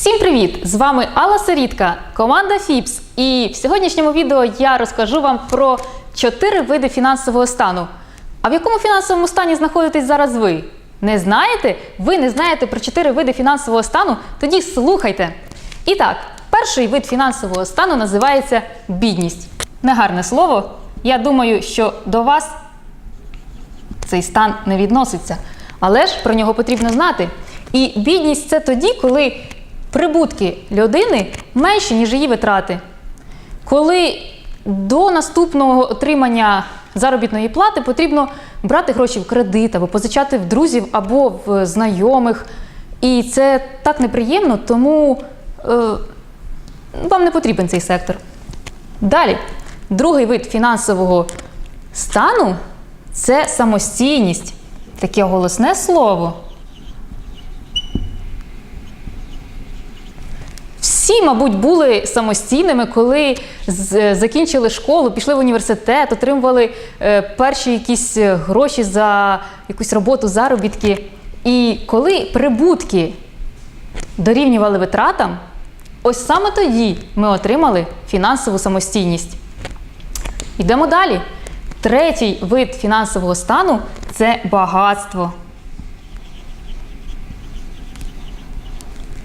Всім привіт! З вами Алла Сирітка, команда ФІПС. І в сьогоднішньому відео я розкажу вам про чотири види фінансового стану. А в якому фінансовому стані знаходитесь зараз ви? Не знаєте? Ви не знаєте про чотири види фінансового стану? Тоді слухайте. І так, перший вид фінансового стану називається бідність. Негарне слово. Я думаю, що до вас цей стан не відноситься. Але ж про нього потрібно знати. І бідність це тоді, коли прибутки людини менші, ніж її витрати. Коли до наступного отримання заробітної плати потрібно брати гроші в кредит або позичати в друзів або в знайомих. І це так неприємно, тому е, вам не потрібен цей сектор. Далі, другий вид фінансового стану це самостійність. Таке голосне слово. Всі, мабуть, були самостійними, коли закінчили школу, пішли в університет, отримували е, перші якісь е, гроші за якусь роботу, заробітки. І коли прибутки дорівнювали витратам, ось саме тоді ми отримали фінансову самостійність. Йдемо далі. Третій вид фінансового стану це багатство.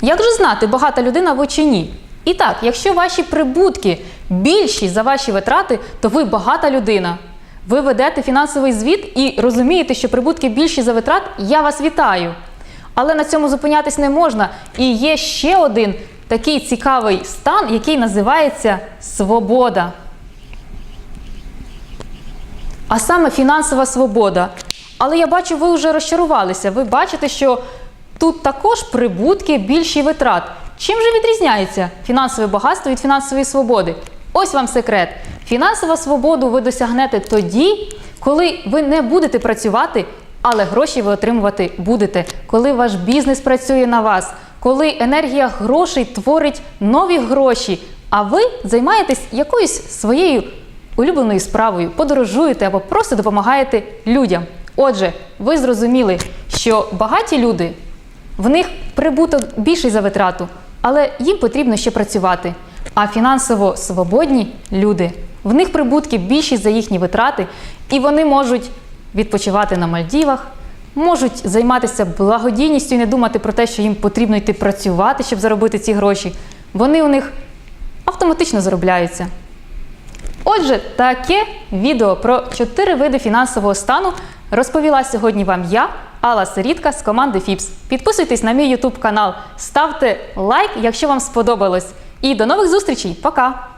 Як же знати, багата людина ви чи ні? І так, якщо ваші прибутки більші за ваші витрати, то ви багата людина. Ви ведете фінансовий звіт і розумієте, що прибутки більші за витрат, я вас вітаю. Але на цьому зупинятись не можна. І є ще один такий цікавий стан, який називається свобода. А саме фінансова свобода. Але я бачу, ви вже розчарувалися. Ви бачите, що тут також прибутки більші витрат. Чим же відрізняється фінансове багатство від фінансової свободи? Ось вам секрет. Фінансову свободу ви досягнете тоді, коли ви не будете працювати, але гроші ви отримувати будете. Коли ваш бізнес працює на вас, коли енергія грошей творить нові гроші, а ви займаєтесь якоюсь своєю улюбленою справою, подорожуєте або просто допомагаєте людям. Отже, ви зрозуміли, що багаті люди, в них прибуток більший за витрату, але їм потрібно ще працювати. А фінансово свободні люди, в них прибутки більші за їхні витрати, і вони можуть відпочивати на Мальдівах, можуть займатися благодійністю і не думати про те, що їм потрібно йти працювати, щоб заробити ці гроші. Вони у них автоматично заробляються. Отже, таке відео про чотири види фінансового стану розповіла сьогодні вам я, Алла Сирідка з команди ФІПС. Підписуйтесь на мій YouTube канал, ставте лайк, якщо вам сподобалось. І до нових зустрічей. Пока!